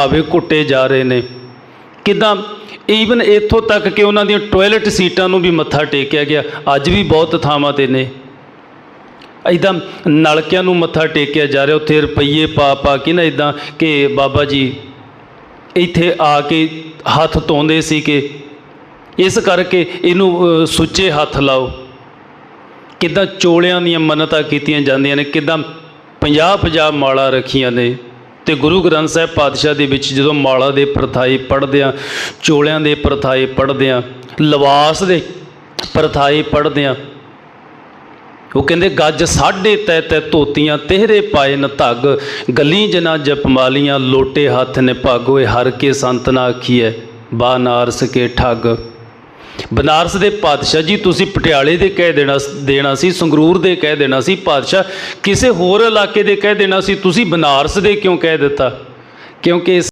ਭਾਵੇਂ ਘੁੱਟੇ ਜਾ ਰਹੇ ਨੇ। ਕਿਦਾਂ? ਈਵਨ ਇੱਥੋਂ ਤੱਕ ਕਿ ਉਹਨਾਂ ਦੀਆਂ ਟਾਇਲਟ ਸੀਟਾਂ ਨੂੰ ਵੀ ਮੱਥਾ ਟੇਕਿਆ ਗਿਆ। ਅੱਜ ਵੀ ਬਹੁਤ ਥਾਵਾਂ ਤੇ ਨੇ। ਇਦਾਂ ਨਲਕਿਆਂ ਨੂੰ ਮੱਥਾ ਟੇਕਿਆ ਜਾ ਰਿਹਾ। ਉੱਥੇ ਰੁਪਈਏ ਪਾ ਪਾ ਕੇ ਨਾ ਇਦਾਂ ਕਿ ਬਾਬਾ ਜੀ ਇੱਥੇ ਆ ਕੇ ਹੱਥ ਧੋਂਦੇ ਸੀ ਕਿ ਇਸ ਕਰਕੇ ਇਹਨੂੰ ਸੁੱਚੇ ਹੱਥ ਲਾਓ। ਕਿੱਦਾਂ ਚੋਲਿਆਂ ਦੀਆਂ ਮੰਨਤਾਂ ਕੀਤੀਆਂ ਜਾਂਦੀਆਂ ਨੇ। ਕਿੱਦਾਂ 50 50 ਮਾਲਾ ਰੱਖੀਆਂ ਨੇ। ਤੇ ਗੁਰੂ ਗ੍ਰੰਥ ਸਾਹਿਬ ਪਾਤਸ਼ਾਹ ਦੇ ਵਿੱਚ ਜਦੋਂ ਮਾਲਾ ਦੇ ਪ੍ਰਥਾਏ ਪੜ੍ਹਦੇ ਆ ਚੋਲਿਆਂ ਦੇ ਪ੍ਰਥਾਏ ਪੜ੍ਹਦੇ ਆ ਲਿਬਾਸ ਦੇ ਪ੍ਰਥਾਏ ਪੜ੍ਹਦੇ ਆ ਉਹ ਕਹਿੰਦੇ ਗੱਜ ਸਾਢੇ ਤੈ ਤੈ ਧੋਤੀਆਂ ਤੇਹਰੇ ਪਾਏ ਨ ਧੱਗ ਗਲੀ ਜਨਾ ਜਪਮਾਲੀਆਂ ਲੋਟੇ ਹੱਥ ਨੇ ਭਾਗੋਏ, ਹਰ ਕੇ ਸੰਤ ਨਾ ਆਖੀਐ ਬਾਨਾਰਸ ਕੇ ਠੱਗ। ਬਨਾਰਸ ਦੇ ਪਾਤਸ਼ਾਹ ਜੀ, ਤੁਸੀਂ ਪਟਿਆਲੇ ਦੇ ਕਹਿ ਦੇਣਾ ਦੇਣਾ ਸੀ, ਸੰਗਰੂਰ ਦੇ ਕਹਿ ਦੇਣਾ ਸੀ ਪਾਤਸ਼ਾਹ, ਕਿਸੇ ਹੋਰ ਇਲਾਕੇ ਦੇ ਕਹਿ ਦੇਣਾ ਸੀ, ਤੁਸੀਂ ਬਨਾਰਸ ਦੇ ਕਿਉਂ ਕਹਿ ਦਿੱਤਾ? ਕਿਉਂਕਿ